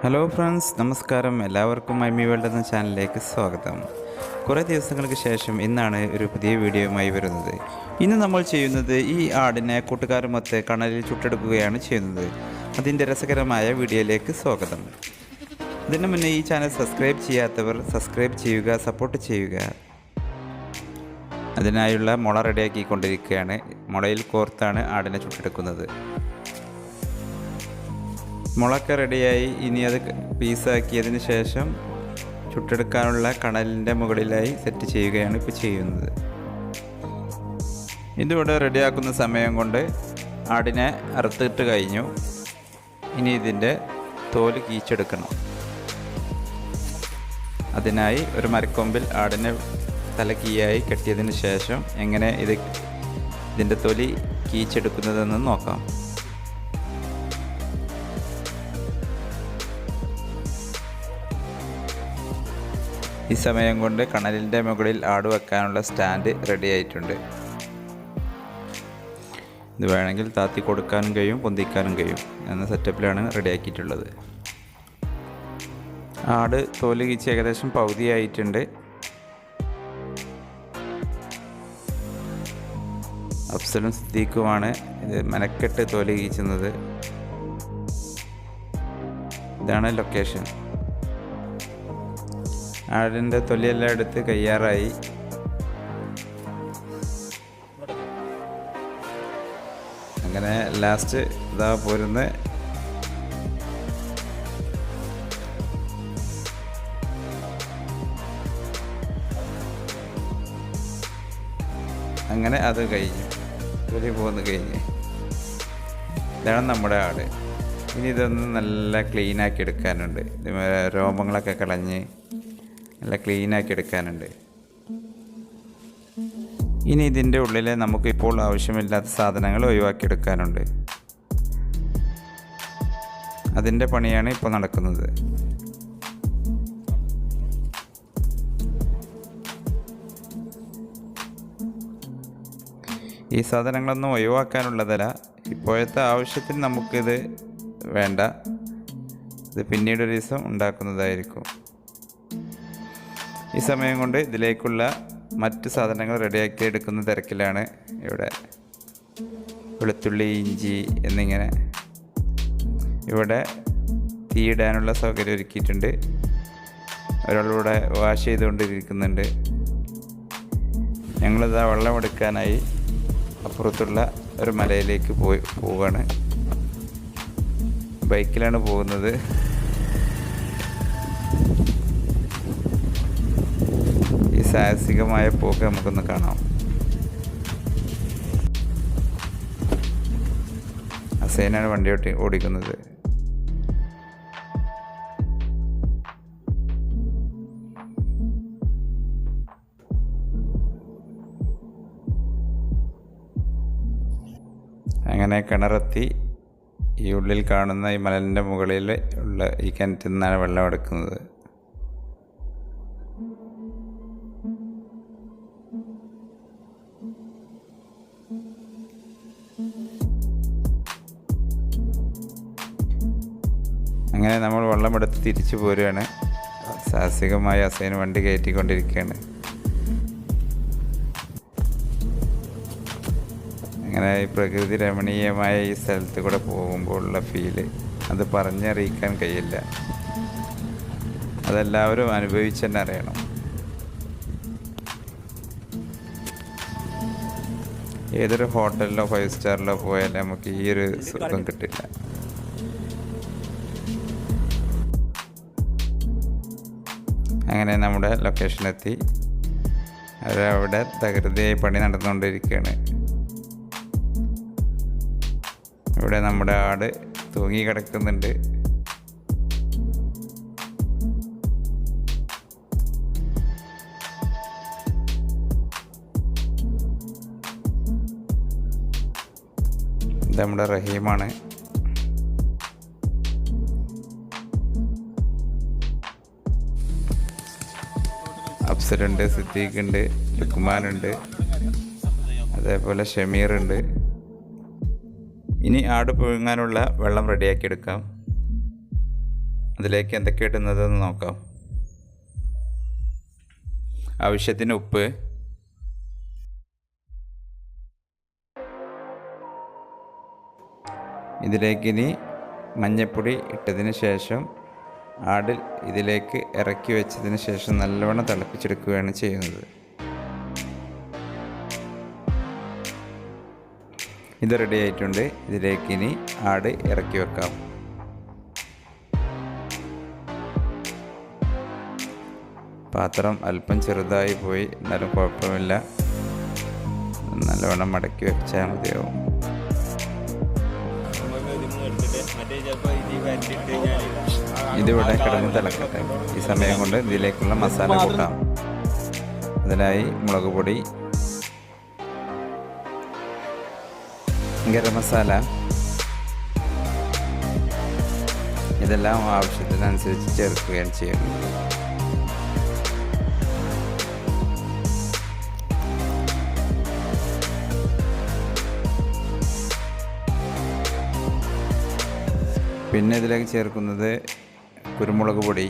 Hello friends നമസ്കാരം. എല്ലാവർക്കും മൈമി world എന്ന ചാനലിലേക്ക് സ്വാഗതം. കുറേ ദിവസങ്ങൾക്ക് ശേഷം ഇന്നാണ് ഒരു പുതിയ വീഡിയോയുമായി വരുന്നത്. ഇന്ന് നമ്മൾ ചെയ്യുന്നത് ഈ ആടിനെ കൂട്ടുകാരുമൊത്ത് കണലിൽ ചുട്ടെടുക്കുകയാണ് ചെയ്യുന്നത്. അതിന്റെ രസകരമായ വീഡിയോയിലേക്ക് സ്വാഗതം. ഇതിനു മുന്നേ ഈ ചാനൽ സബ്സ്ക്രൈബ് ചെയ്യാത്തവർ സബ്സ്ക്രൈബ് ചെയ്യുക സപ്പോർട്ട് ചെയ്യുക. അതിനായുള്ള മുള റെഡിയാക്കിക്കൊണ്ടിരിക്കുകയാണ്. മുളയിൽ കോർത്താണ് ആടിനെ ചുട്ടെടുക്കുന്നത്. മുളക്ക റെഡിയായി. ഇനി അത് പീസാക്കിയതിന് ശേഷം ചുട്ടെടുക്കാനുള്ള കണലിന്റെ മുകളിലായി സെറ്റ് ചെയ്യുകയാണ് ഇപ്പോൾ ചെയ്യുന്നത്. ഇതിവിടെ റെഡിയാക്കുന്ന സമയം കൊണ്ട് ആടിനെ അറുത്തിട്ട് കഴിഞ്ഞു. ഇനി ഇതിന്റെ തോൽ കീച്ചെടുക്കണം. അതിനായി ഒരു മരക്കൊമ്പിൽ ആടിനെ തലക്കീയായി കെട്ടിയതിന് ശേഷം എങ്ങനെ ഇത് ഇതിന്റെ തൊലി കീച്ചെടുക്കുന്നതെന്ന് നോക്കാം. ഈ സമയം കൊണ്ട് കണലിന്റെ മുകളിൽ ആട് വെക്കാനുള്ള സ്റ്റാൻഡ് റെഡി ആയിട്ടുണ്ട്. ഇത് വേണമെങ്കിൽ താത്തി കൊടുക്കാനും കഴിയും പൊന്തിക്കാനും കഴിയും എന്ന സെറ്റപ്പിലാണ് റെഡിയാക്കിയിട്ടുള്ളത് ആട് തോൽ കീച്ച് ഏകദേശം പകുതിയായിട്ടുണ്ട്. അഫ്സലും സിദ്ദീഖുമാണ് ഇത് മെനക്കെട്ട് തോൽ കീച്ചുന്നത്. ഇതാണ് ലൊക്കേഷൻ ആടിന്റെ തൊലിയെല്ലാം എടുത്ത് കയ്യാറായി. അങ്ങനെ ലാസ്റ്റ് ഇതാ പോരുന്ന. അങ്ങനെ അത് കഴിഞ്ഞു. തൊലി പോന്ന് കഴിഞ്ഞ്. ഇതാണ് നമ്മുടെ ആട്. ഇനി ഇതൊന്ന് നല്ല ക്ലീനാക്കി എടുക്കാനുണ്ട്. രോമങ്ങളൊക്കെ കളഞ്ഞ് നല്ല ക്ലീനാക്കി എടുക്കാനുണ്ട്. ഇനി ഇതിന്റെ ഉള്ളിൽ നമുക്ക് ഇപ്പോൾ ആവശ്യമില്ലാത്ത സാധനങ്ങൾ ഒഴിവാക്കി എടുക്കാനുണ്ട്. അതിന്റെ പണിയാണ് ഇപ്പോൾ നടക്കുന്നത്. ഈ സാധനങ്ങളൊന്നും ഒഴിവാക്കാനുള്ളതല്ല. ഇപ്പോഴത്തെ ആവശ്യത്തിന് നമുക്കിത് വേണ്ട. ഇത് പിന്നീട് ഒരു ദിവസം ഉണ്ടാക്കുന്നതായിരിക്കും. ഈ സമയം കൊണ്ട് ഇതിലേക്കുള്ള മറ്റ് സാധനങ്ങൾ റെഡിയാക്കി എടുക്കുന്ന തിരക്കിലാണ് ഇവിടെ വെളുത്തുള്ളി ഇഞ്ചി എന്നിങ്ങനെ ഇവിടെ തീയിടാനുള്ള സൗകര്യം ഒരുക്കിയിട്ടുണ്ട്. ഒരാളിവിടെ വാഷ് ചെയ്തുകൊണ്ടിരിക്കുന്നുണ്ട്. ഞങ്ങളിതാ വെള്ളമെടുക്കാനായി അപ്പുറത്തുള്ള ഒരു മലയിലേക്ക് പോയി പോവുകയാണ് ബൈക്കിലാണ് പോകുന്നത്. സാഹസികമായ പോക്ക് നമുക്കൊന്ന് കാണാം. അസൈനാണ് വണ്ടി ഓട്ടി ഓടിക്കുന്നത്. അങ്ങനെ കിണറെത്തി ഈ ഉള്ളിൽ കാണുന്ന ഈ മലലിന്റെ മുകളിൽ ഉള്ള ഈ കിണറ്റിൽ നിന്നാണ് വെള്ളം എടുക്കുന്നത്. തിരിച്ചു പോരുകയാണ് സാഹസികമായി അസൈന് വണ്ടി കയറ്റിക്കൊണ്ടിരിക്കുകയാണ്. അങ്ങനെ ഈ പ്രകൃതി രമണീയമായ ഈ സ്ഥലത്ത് കൂടെ പോകുമ്പോഴുള്ള ഫീൽ അത് പറഞ്ഞറിയിക്കാൻ കഴിയില്ല. അതെല്ലാവരും അനുഭവിച്ച് തന്നെ അറിയണം. ഏതൊരു ഹോട്ടലിലോ ഫൈവ് സ്റ്റാറിലോ പോയാലും നമുക്ക് ഈ ഒരു സുഖം കിട്ടില്ല. അങ്ങനെ നമ്മുടെ ലൊക്കേഷനിലെത്തി അവരവിടെ തകൃതിയായി പണി നടന്നുകൊണ്ടിരിക്കുകയാണ്. ഇവിടെ നമ്മുടെ ആട് തൂങ്ങി കിടക്കുന്നുണ്ട്. നമ്മുടെ റഹീമാണ്. അഫ്സലുണ്ട് സിദ്ദീഖ് ഉണ്ട് ലുക്മാനുണ്ട് അതേപോലെ ഉണ്ട് ഇനി ആട് പുഴുങ്ങാനുള്ള വെള്ളം റെഡിയാക്കി എടുക്കാം അതിലേക്ക് എന്തൊക്കെ ഇടുന്നതെന്ന് നോക്കാം. ആവശ്യത്തിന് ഉപ്പ്. ഇതിലേക്ക് ഇനി മഞ്ഞപ്പൊടി ഇട്ടതിന് ശേഷം ആടിൽ ഇതിലേക്ക് ഇറക്കി വെച്ചതിന് ശേഷം നല്ലവണ്ണം തിളപ്പിച്ചെടുക്കുകയാണ് ചെയ്യുന്നത്. ഇത് റെഡി ആയിട്ടുണ്ട്. ഇതിലേക്ക് ഇനി ആട് ഇറക്കി വെക്കാം. പാത്രം അല്പം ചെറുതായി പോയി എന്നാലും കുഴപ്പമില്ല. നല്ലവണ്ണം മടക്കി വെച്ചാൽ മതിയാവും. ഇതിവിടെ കിടന്ന് തിളക്കട്ടെ. ഈ സമയം കൊണ്ട് ഇതിലേക്കുള്ള മസാല കൂട്ടാം. അതിനായി മുളക് പൊടി ഗരം മസാല. ഇതെല്ലാം ആവശ്യത്തിനനുസരിച്ച് ചേർക്കുകയാണ് ചെയ്യുന്നത്. പിന്നെ ഇതിലേക്ക് ചേർക്കുന്നത് കുരുമുളക് പൊടി.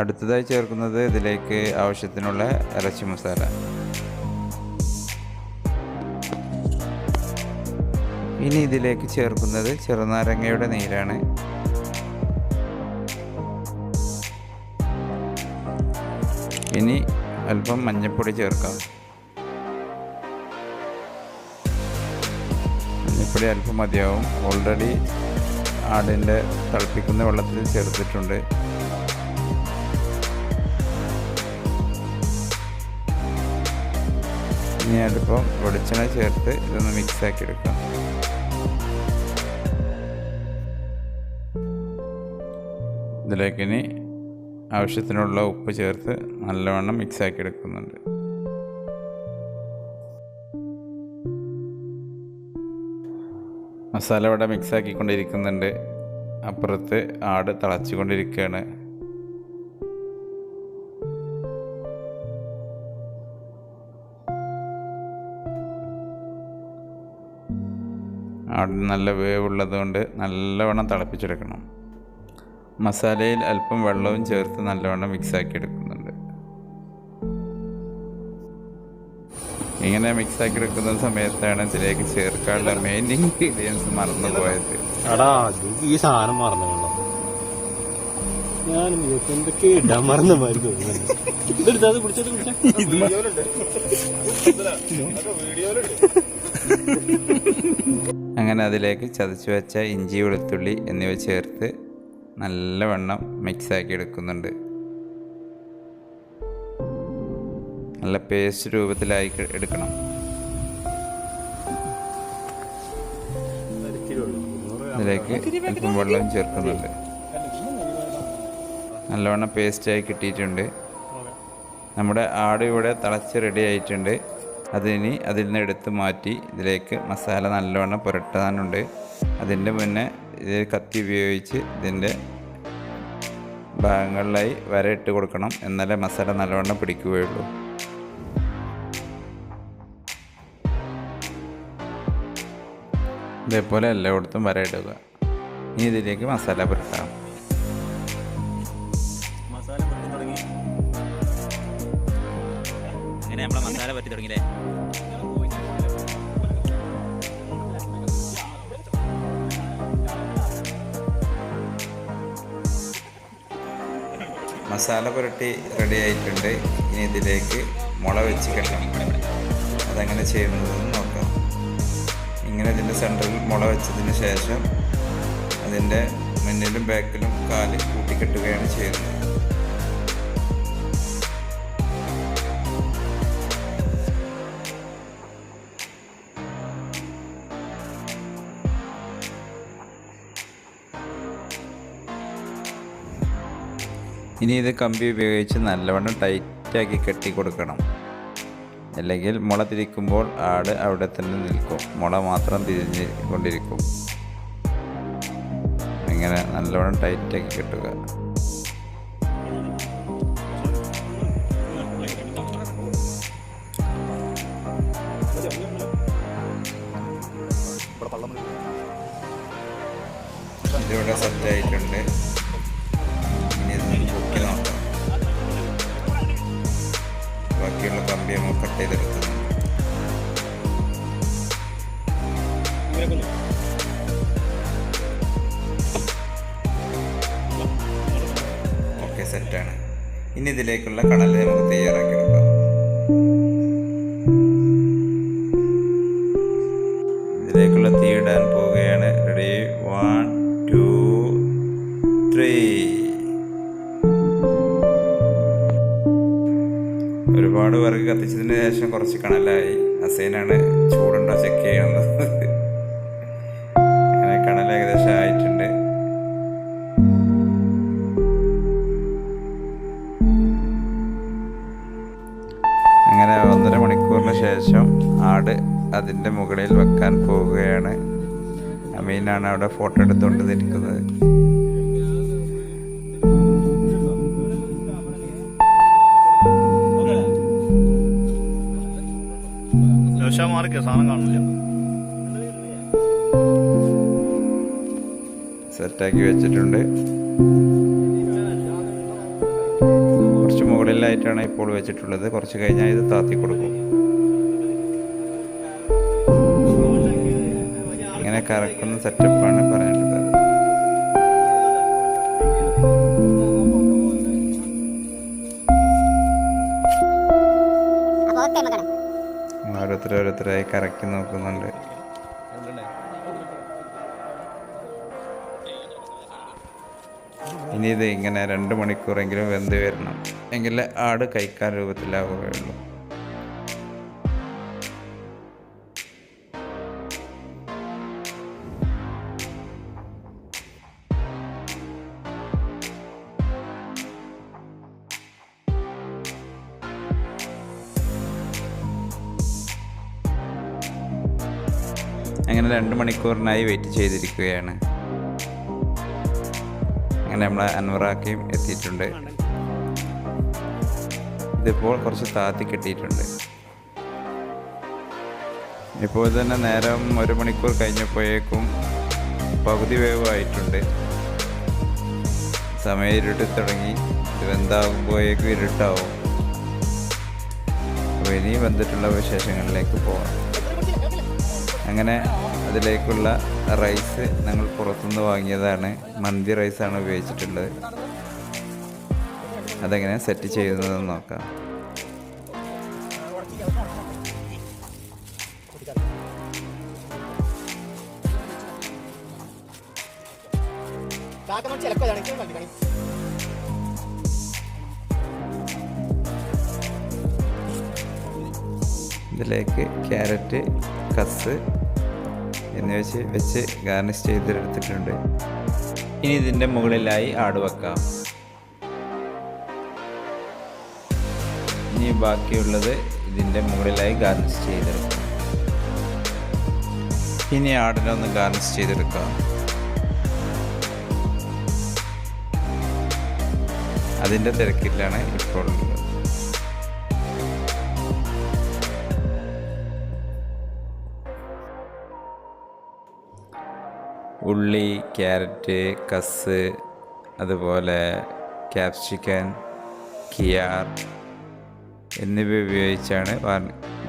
അടുത്തതായി ചേർക്കുന്നത് ഇതിലേക്ക് ആവശ്യത്തിനുള്ള ഇറച്ചി മസാല. ഇനി ഇതിലേക്ക് ചേർക്കുന്നത് ചെറുനാരങ്ങയുടെ നീരാണ്. ഇനി അല്പം മഞ്ഞൾപ്പൊടി ചേർക്കാം. മഞ്ഞൾപ്പൊടി അല്പം മതിയാവും. ഓൾറെഡി ആടിന്റെ തിളപ്പിക്കുന്ന വെള്ളത്തിൽ ചേർത്തിട്ടുണ്ട്. ഇനി അതിപ്പം വെളിച്ചെണ്ണ ചേർത്ത് ഇതൊന്ന് മിക്സാക്കി എടുക്കാം. ഇതിലേക്ക് ഇനി ആവശ്യത്തിനുള്ള ഉപ്പ് ചേർത്ത് നല്ലവണ്ണം മിക്സ് ആക്കി എടുക്കുന്നുണ്ട്. മസാല ഇവിടെ മിക്സ് ആക്കിക്കൊണ്ടിരിക്കുന്നുണ്ട്. അപ്പുറത്ത് ആട് തിളച്ചുകൊണ്ടിരിക്കുകയാണ്. ആടിന് നല്ല വേവുള്ളത് കൊണ്ട് നല്ലവണ്ണം തിളപ്പിച്ചെടുക്കണം. മസാലയിൽ അല്പം വെള്ളവും ചേർത്ത് നല്ലവണ്ണം മിക്സ് ആക്കി എടുക്കുന്നുണ്ട് ഇങ്ങനെ മിക്സ് ആക്കി എടുക്കുന്ന സമയത്താണ് ഇതിലേക്ക് ചേർക്കാനുള്ള മെയിൻ ഇൻഗ്രീഡിയൻസ് മറന്നു പോയത് ഈ സാധനം മറന്നു വേണ്ട ഞാൻ എന്തൊക്കെ ഇടാൻ മറന്ന മാതിരി തോന്നുന്നുണ്ട് ഇതെടുത്താ അത് പിടിച്ചത് അങ്ങനെ അതിലേക്ക് ചതച്ചു വെച്ച ഇഞ്ചി വെളുത്തുള്ളി എന്നിവ ചേർത്ത് നല്ലവണ്ണം മിക്സ് ആക്കി എടുക്കുന്നുണ്ട്. നല്ല പേസ്റ്റ് രൂപത്തിലായി എടുക്കണം. ഇതിലേക്ക് അല്പം വെള്ളവും ചേർക്കുന്നുണ്ട്. നല്ലവണ്ണം പേസ്റ്റായി കിട്ടിയിട്ടുണ്ട്. നമ്മുടെ ആട് ഇവിടെ തിളച്ച് റെഡി ആയിട്ടുണ്ട്. അതിനി അതിൽ നിന്ന് എടുത്ത് മാറ്റി ഇതിലേക്ക് മസാല നല്ലവണ്ണം പുരട്ടാനുണ്ട്. അതിന്റെ മുന്നേ ഇത് കത്തി ഉപയോഗിച്ച് ഇതിന്റെ ഭാഗങ്ങളിലായി വര ഇട്ട് കൊടുക്കണം. എന്നാലേ മസാല നല്ലവണ്ണം പിടിക്കുകയുള്ളൂ. ഇതേപോലെ എല്ലായിടത്തും വര ഇടുക. ഇനി ഇതിലേക്ക് മസാല പുരട്ടാം. മസാല പറ്റി തുടങ്ങിയില്ലേ? മസാല പുരട്ടി റെഡി ആയിട്ടുണ്ട്. ഇനി ഇതിലേക്ക് മുള വെച്ച് കെട്ടണം. അതെങ്ങനെ ചെയ്യുന്നതെന്ന് നോക്കാം. ഇങ്ങനെ ഇതിന്റെ സെന്ററിൽ മുള വെച്ചതിന് ശേഷം അതിന്റെ മുന്നിലും ബാക്കിലും കാൽ കൂട്ടിക്കെട്ടുകയാണ് ചെയ്യുന്നത്. ഇനി ഇത് കമ്പി ഉപയോഗിച്ച് നല്ലവണ്ണം ടൈറ്റാക്കി കെട്ടി കൊടുക്കണം അല്ലെങ്കിൽ മുള തിരിക്കുമ്പോൾ ആട് അവിടെ തന്നെ നിൽക്കും. മുള മാത്രം തിരിഞ്ഞ് കൊണ്ടിരിക്കും. ഇങ്ങനെ നല്ലവണ്ണം ടൈറ്റാക്കി കെട്ടുക. ഇതിവിടെ സെറ്റായിട്ടുണ്ട്. ചെയ്തെടുക്കുന്നു ഓക്കെ സെറ്റാണ്. ഇനി ഇതിലേക്കുള്ള കണൽ നമുക്ക് തയ്യാറാക്കി കുറച്ച് കണലായി. അസൈനാണ് ചൂടുണ്ടോ ചെക്ക് ചെയ്യുന്നത് അങ്ങനെ കണൽ ഏകദേശം ആയിട്ടുണ്ട്. അങ്ങനെ ഒന്നര മണിക്കൂറിന് ശേഷം ആട് അതിന്റെ മുകളിൽ വെക്കാൻ പോവുകയാണ്. അമീനാണ് അവിടെ ഫോട്ടോ എടുത്തുകൊണ്ട് നിൽക്കുന്നത്. മാറിക്ക സാധനം കാണില്ല സെറ്റാക്കി വെച്ചിട്ടുണ്ട്. കുറച്ച് മുകളിലായിട്ടാണ് ഇപ്പോൾ വെച്ചിട്ടുള്ളത്. കുറച്ച് കഴിഞ്ഞാൽ ഇത് താത്തി കൊടുക്കും. ഇങ്ങനെ കറക്കുന്ന സെറ്റപ്പാണ് പറഞ്ഞിട്ടുള്ളത് ഓരോരുത്തരായി കറക്കി നോക്കുന്നുണ്ട്. ഇനി ഇത് ഇങ്ങനെ രണ്ട് മണിക്കൂറെങ്കിലും വെന്ത് വരണം. എങ്കിലേ ആട് കഴിക്കാൻ രൂപത്തിലാവുകയുള്ളൂ. അങ്ങനെ രണ്ട് മണിക്കൂറിനായി വെയിറ്റ് ചെയ്തിരിക്കുകയാണ്. അങ്ങനെ നമ്മളെ അൻവറാക്കയും എത്തിയിട്ടുണ്ട്. ഇതിപ്പോൾ കുറച്ച് താത്തി കിട്ടിയിട്ടുണ്ട്. ഇപ്പോൾ തന്നെ നേരം ഒരു മണിക്കൂർ കഴിഞ്ഞപ്പോഴേക്കും പകുതി വേവ് ആയിട്ടുണ്ട്. സമയം ഇരുട്ടി തുടങ്ങി വെന്താകുമ്പോഴേക്കും ഇരുട്ടാവും ഇനി വന്നിട്ടുള്ള വിശേഷങ്ങളിലേക്ക് പോകാം അങ്ങനെ അതിലേക്കുള്ള റൈസ് ഞങ്ങൾ പുറത്തുനിന്ന് വാങ്ങിയതാണ്. മന്തി റൈസാണ് ഉപയോഗിച്ചിട്ടുള്ളത്. അതെങ്ങനെ സെറ്റ് ചെയ്യുന്നതെന്ന് നോക്കാം. ഇതിലേക്ക് ക്യാരറ്റ് കസ് എന്നിവ വെച്ച് വെച്ച് ഗാർണിഷ് ചെയ്തെടുത്തിട്ടുണ്ട്. ഇനി ഇതിന്റെ മുകളിലായി ആട് വെക്കാം. ഇനി ബാക്കിയുള്ളത് ഇതിന്റെ മുകളിലായി ഗാർണിഷ് ചെയ്തെടുക്കാം. ഇനി ആടിനെ ഒന്ന് ഗാർണിഷ് ചെയ്തെടുക്കാം. അതിന്റെ തിരക്കിലാണ് ഇപ്പോൾ ഉള്ളത്. ഉള്ളി ക്യാരറ്റ് കസ് അതുപോലെ ക്യാപ്സിക്കൻ കിയാർ എന്നിവ ഉപയോഗിച്ചാണ്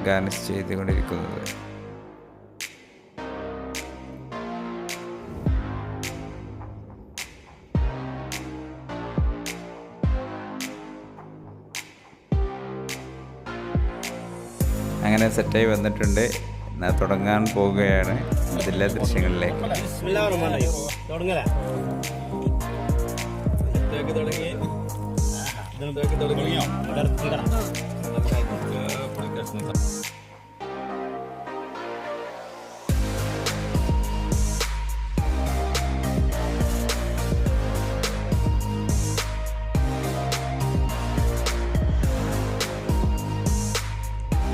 ഗാർണിഷ് ചെയ്തുകൊണ്ടിരിക്കുന്നത്. അങ്ങനെ സെറ്റായി വന്നിട്ടുണ്ട്. തുടങ്ങാൻ പോവുകയാണ് അതിലെ ദൃശ്യങ്ങളിലേക്ക്. തുടങ്ങല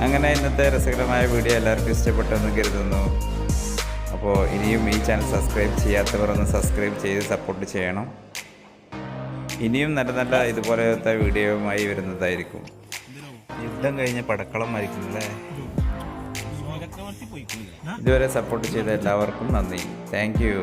അങ്ങനെ ഇന്നത്തെ രസകരമായ വീഡിയോ എല്ലാവർക്കും ഇഷ്ടപ്പെട്ടെന്ന് കരുതുന്നു. അപ്പോൾ ഇനിയും ഈ ചാനൽ സബ്സ്ക്രൈബ് ചെയ്യാത്തവർ ഒന്ന് സബ്സ്ക്രൈബ് ചെയ്ത് സപ്പോർട്ട് ചെയ്യണം. ഇനിയും നല്ല നല്ല ഇതുപോലത്തെ വീഡിയോയുമായി വരുന്നതായിരിക്കും. യുദ്ധം കഴിഞ്ഞ പടക്കളം മരിക്കുന്നല്ലേ ഇതുവരെ സപ്പോർട്ട് ചെയ്ത എല്ലാവർക്കും നന്ദി. Thank you